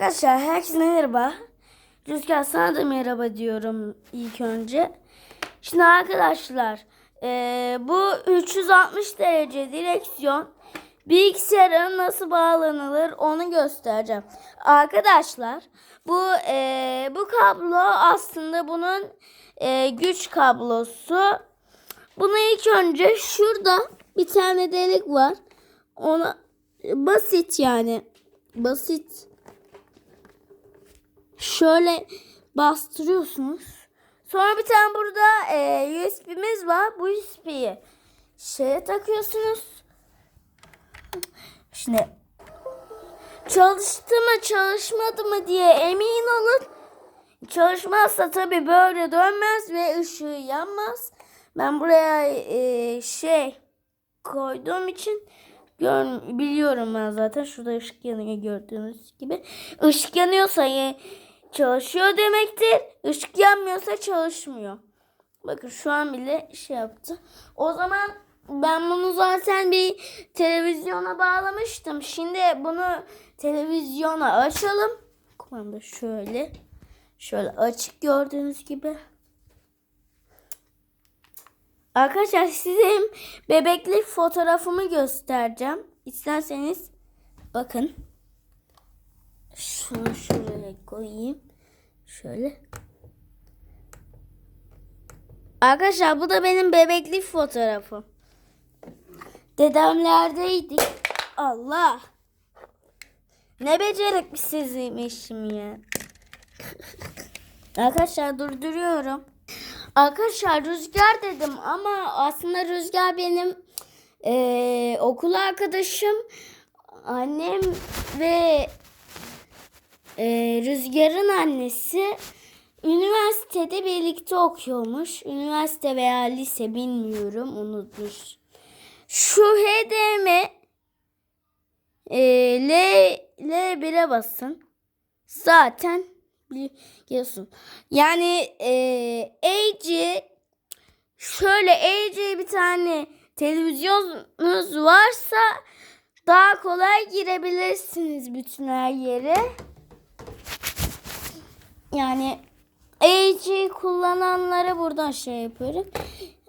Arkadaşlar herkese merhaba. Rüzgar sana da merhaba diyorum ilk önce. Şimdi arkadaşlar eee, bu 360 derece direksiyon bilgisayara nasıl bağlanılır onu göstereceğim. Arkadaşlar bu eee, bu kablo aslında bunun eee, güç kablosu. Bunu ilk önce şurada bir tane delik var. Ona basit yani basit şöyle bastırıyorsunuz. Sonra bir tane burada e, USB'miz var. Bu USB'yi şeye takıyorsunuz. Şimdi çalıştı mı çalışmadı mı diye emin olun. Çalışmazsa tabii böyle dönmez ve ışığı yanmaz. Ben buraya e, şey koyduğum için gör, biliyorum ben zaten. Şurada ışık yanıyor gördüğünüz gibi. Işık yanıyorsa ye- çalışıyor demektir. Işık yanmıyorsa çalışmıyor. Bakın şu an bile şey yaptı. O zaman ben bunu zaten bir televizyona bağlamıştım. Şimdi bunu televizyona açalım. Kumanda şöyle. Şöyle açık gördüğünüz gibi. Arkadaşlar sizin bebeklik fotoğrafımı göstereceğim. İsterseniz bakın. Şunu şuraya koyayım. Şöyle. Arkadaşlar bu da benim bebeklik fotoğrafım. Dedemlerdeydik. Allah. Ne beceriksizmişim ya. Arkadaşlar durduruyorum. Arkadaşlar Rüzgar dedim ama aslında Rüzgar benim eee, okul arkadaşım. Annem ve eee, Rüzgar'ın annesi üniversitede birlikte okuyormuş. Üniversite veya lise bilmiyorum unutmuş. Şu HDM eee, L, L1'e basın. Zaten biliyorsun. Yani eee AG şöyle AG bir tane televizyonunuz varsa daha kolay girebilirsiniz bütün her yere. Yani AG kullananlara buradan şey yapıyorum.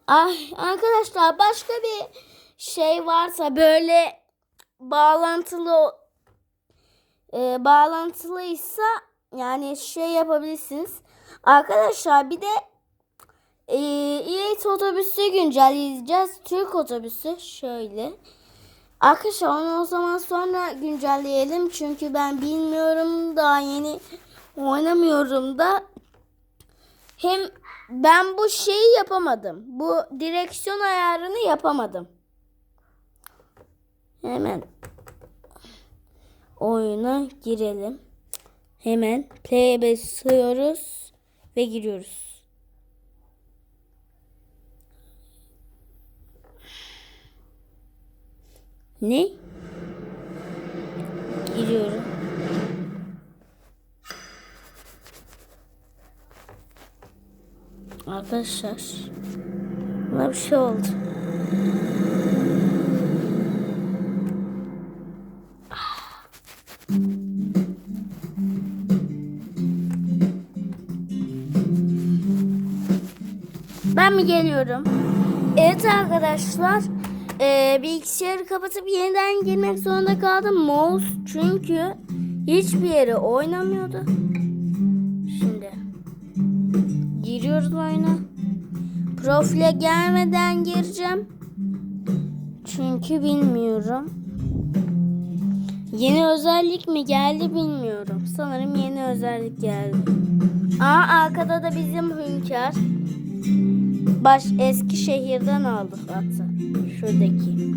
Ah, arkadaşlar başka bir şey varsa böyle bağlantılı e, bağlantılıysa yani şey yapabilirsiniz. Arkadaşlar bir de e, İET otobüsü güncelleyeceğiz. Türk otobüsü şöyle. Arkadaşlar onu o zaman sonra güncelleyelim. Çünkü ben bilmiyorum daha yeni oynamıyorum da. Hem ben bu şeyi yapamadım. Bu direksiyon ayarını yapamadım. Hemen oyuna girelim. Hemen play'e basıyoruz ve giriyoruz. Ne? Giriyorum. Arkadaşlar buna bir şey oldu. Ben mi geliyorum? Evet arkadaşlar. eee, bilgisayarı kapatıp yeniden girmek zorunda kaldım. Mouse çünkü hiçbir yere oynamıyordu. Giriyoruz oyuna. Profile gelmeden gireceğim. Çünkü bilmiyorum. Yeni özellik mi geldi bilmiyorum. Sanırım yeni özellik geldi. Aa arkada da bizim hünkâr. Baş Eskişehir'den aldık hatta. Şuradaki.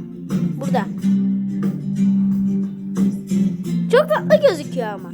Burada. Çok tatlı gözüküyor ama.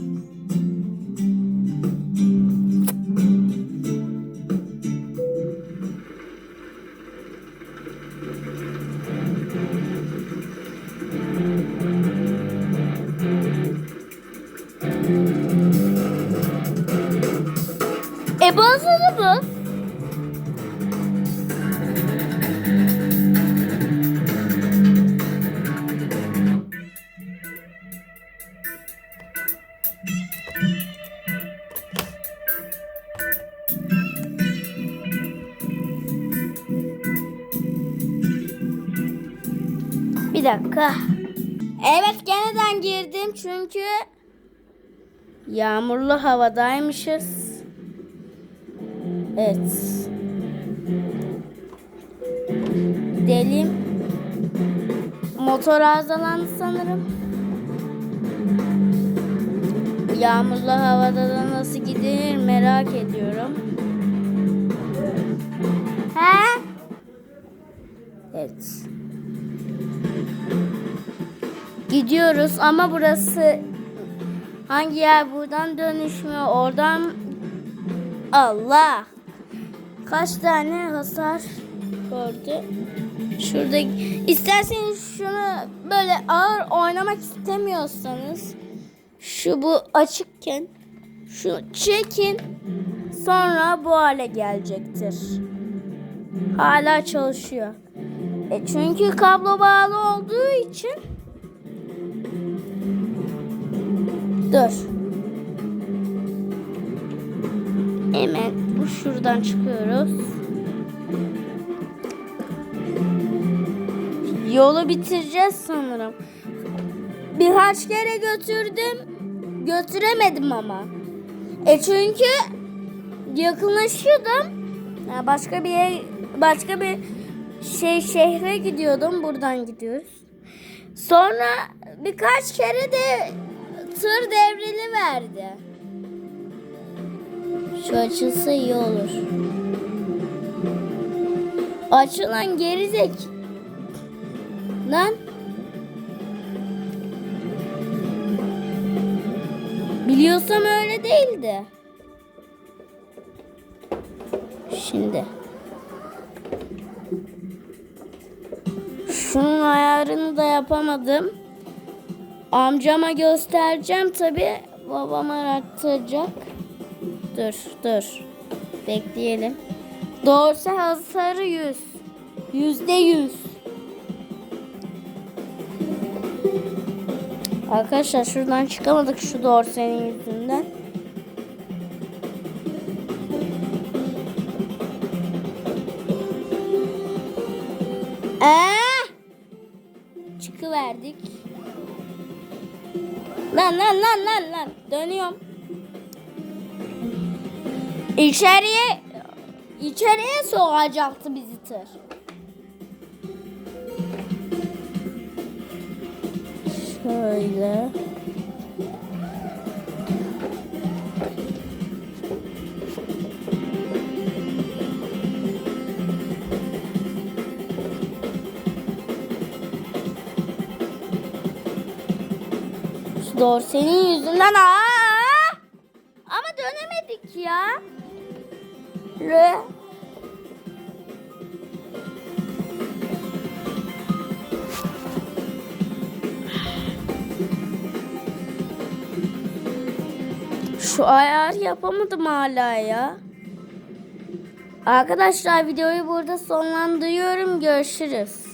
Dakika. Evet geneden girdim çünkü yağmurlu havadaymışız. Evet. Gidelim. Motor arızalandı sanırım. Yağmurlu havada da nasıl gidilir merak ediyorum. He? Evet. Gidiyoruz ama burası hangi yer? Buradan dönüşmüyor. Oradan Allah. Kaç tane hasar gördü? Şurada isterseniz şunu böyle ağır oynamak istemiyorsanız şu bu açıkken şunu çekin. Sonra bu hale gelecektir. Hala çalışıyor. E çünkü kablo bağlı olduğu için Dur. Hemen bu şuradan çıkıyoruz. Yolu bitireceğiz sanırım. Birkaç kere götürdüm. Götüremedim ama. E çünkü yakınlaşıyordum. Ya başka bir yer, başka bir şey şehre gidiyordum. Buradan gidiyoruz. Sonra birkaç kere de tır devrili verdi. Şu açılsa iyi olur. Açılan gerizek. Lan. Biliyorsam öyle değildi. Şimdi. Şunun ayarını da yapamadım. Amcama göstereceğim tabi. Babam arattıracak. Dur dur. Bekleyelim. Doğrusu hasarı yüz. Yüzde yüz. Arkadaşlar şuradan çıkamadık şu dorsenin yüzünden. Ee, çıkıverdik. Lan lan lan lan lan. Dönüyorum. İçeriye içeriye sokacaktı bizi tır. Şöyle. Doğru senin yüzünden aa! Ama dönemedik ya. Re. Şu ayar yapamadım hala ya. Arkadaşlar videoyu burada sonlandırıyorum. Görüşürüz.